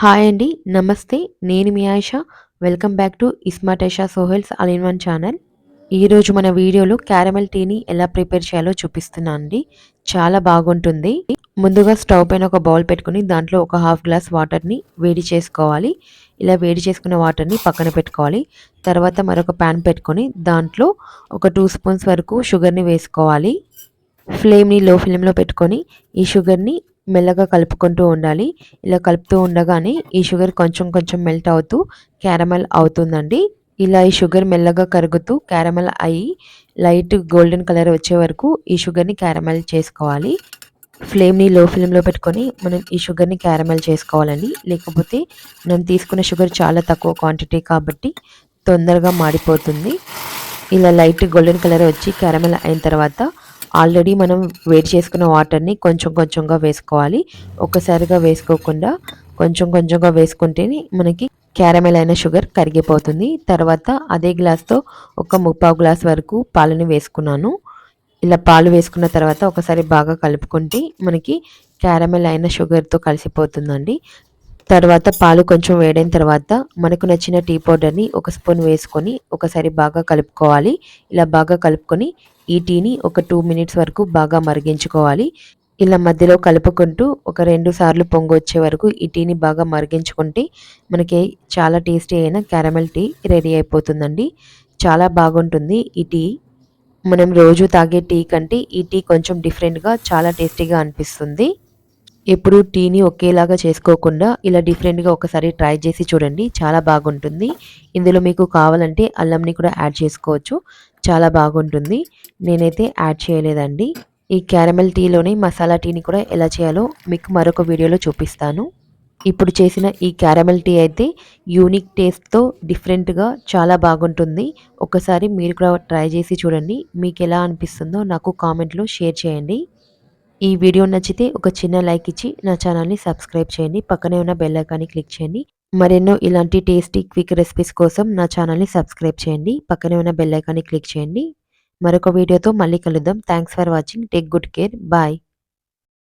Hi అండి నమస్తే నేను మీ Ayesha. Welcome back to ఇస్మాటేషా Aisha Sohail's all one channel ఈరోజు మన వీడియోలో క్యారమెల్ టీని ఎలా ప్రిపేర్ చేయాలో చూపిస్తున్నాను అండి. చాలా బాగుంటుంది. ముందుగా స్టవ్ పైన ఒక బౌల్ పెట్టుకుని దాంట్లో ఒక హాఫ్ గ్లాస్ వాటర్ని వేడి చేసుకోవాలి. ఇలా వేడి చేసుకున్న వాటర్ని పక్కన పెట్టుకోవాలి. తర్వాత మరొక ప్యాన్ పెట్టుకొని దాంట్లో ఒక టూ స్పూన్స్ వరకు షుగర్ని వేసుకోవాలి. ఫ్లేమ్ని లో ఫ్లేమ్లో పెట్టుకొని ఈ షుగర్ని మెల్లగా కలుపుకుంటూ ఉండాలి. ఇలా కలుపుతూ ఉండగానే ఈ షుగర్ కొంచెం కొంచెం మెల్ట్ అవుతూ క్యారమల్ అవుతుందండి. ఇలా ఈ షుగర్ మెల్లగా కరుగుతూ క్యారమల్ అయ్యి లైట్ గోల్డెన్ కలర్ వచ్చే వరకు ఈ షుగర్ని క్యారమల్ చేసుకోవాలి. ఫ్లేమ్ని లో ఫ్లేమ్లో పెట్టుకొని మనం ఈ షుగర్ని క్యారమెల్ చేసుకోవాలండి. లేకపోతే మనం తీసుకున్న షుగర్ చాలా తక్కువ క్వాంటిటీ కాబట్టి తొందరగా మాడిపోతుంది. ఇలా లైట్ గోల్డెన్ కలర్ వచ్చి క్యారమల్ అయిన తర్వాత ఆల్రెడీ మనం వేడి చేసుకున్న వాటర్ని కొంచెం కొంచెంగా వేసుకోవాలి. ఒక్కసారిగా వేసుకోకుండా కొంచెం కొంచెంగా వేసుకుంటేనే మనకి క్యారమెల్ అయిన షుగర్ కరిగిపోతుంది. తర్వాత అదే గ్లాస్తో ఒక ముప్పావు గ్లాస్ వరకు పాలని వేసుకున్నాను. ఇలా పాలు వేసుకున్న తర్వాత ఒకసారి బాగా కలుపుకుంటే మనకి క్యారమెల్ అయిన షుగర్తో కలిసిపోతుందండి. తర్వాత పాలు కొంచెం వేడైన తర్వాత మనకు నచ్చిన టీ పౌడర్ని ఒక స్పూన్ వేసుకొని ఒకసారి బాగా కలుపుకోవాలి. ఇలా బాగా కలుపుకొని ఈ టీని ఒక టూ మినిట్స్ వరకు బాగా మరిగించుకోవాలి. ఇలా మధ్యలో కలుపుకుంటూ ఒక రెండు సార్లు పొంగు వచ్చే వరకు ఈ టీని బాగా మరిగించుకుంటే మనకి చాలా టేస్టీ అయిన క్యారమెల్ టీ రెడీ అయిపోతుందండి. చాలా బాగుంటుంది ఈ టీ. మనం రోజు తాగే టీ కంటే ఈ టీ కొంచెం డిఫరెంట్గా చాలా టేస్టీగా అనిపిస్తుంది. ఎప్పుడు టీని ఒకేలాగా చేసుకోకుండా ఇలా డిఫరెంట్గా ఒకసారి ట్రై చేసి చూడండి. చాలా బాగుంటుంది. ఇందులో మీకు కావాలంటే అల్లంని కూడా యాడ్ చేసుకోవచ్చు. చాలా బాగుంటుంది. నేనైతే యాడ్ చేయలేదండి. ఈ క్యారమెల్ టీలోని మసాలా టీని కూడా ఎలా చేయాలో మీకు మరొక వీడియోలో చూపిస్తాను. ఇప్పుడు చేసిన ఈ క్యారమెల్ టీ అయితే యూనిక్ టేస్ట్తో డిఫరెంట్గా చాలా బాగుంటుంది. ఒకసారి మీరు కూడా ట్రై చేసి చూడండి. మీకు ఎలా అనిపిస్తుందో నాకు కామెంట్లో షేర్ చేయండి. ఈ వీడియో నచ్చితే ఒక చిన్న లైక్ ఇచ్చి నా ఛానల్ని సబ్స్క్రైబ్ చేయండి. పక్కనే ఉన్న బెల్ ఐకాన్ని క్లిక్ చేయండి. మరెన్నో ఇలాంటి టేస్టీ క్విక్ రెసిపీస్ కోసం నా ఛానల్ని సబ్స్క్రైబ్ చేయండి. పక్కనే ఉన్న బెల్ ఐకాన్ని క్లిక్ చేయండి. మరొక వీడియోతో మళ్ళీ కలుద్దాం. Thanks for watching take good care bye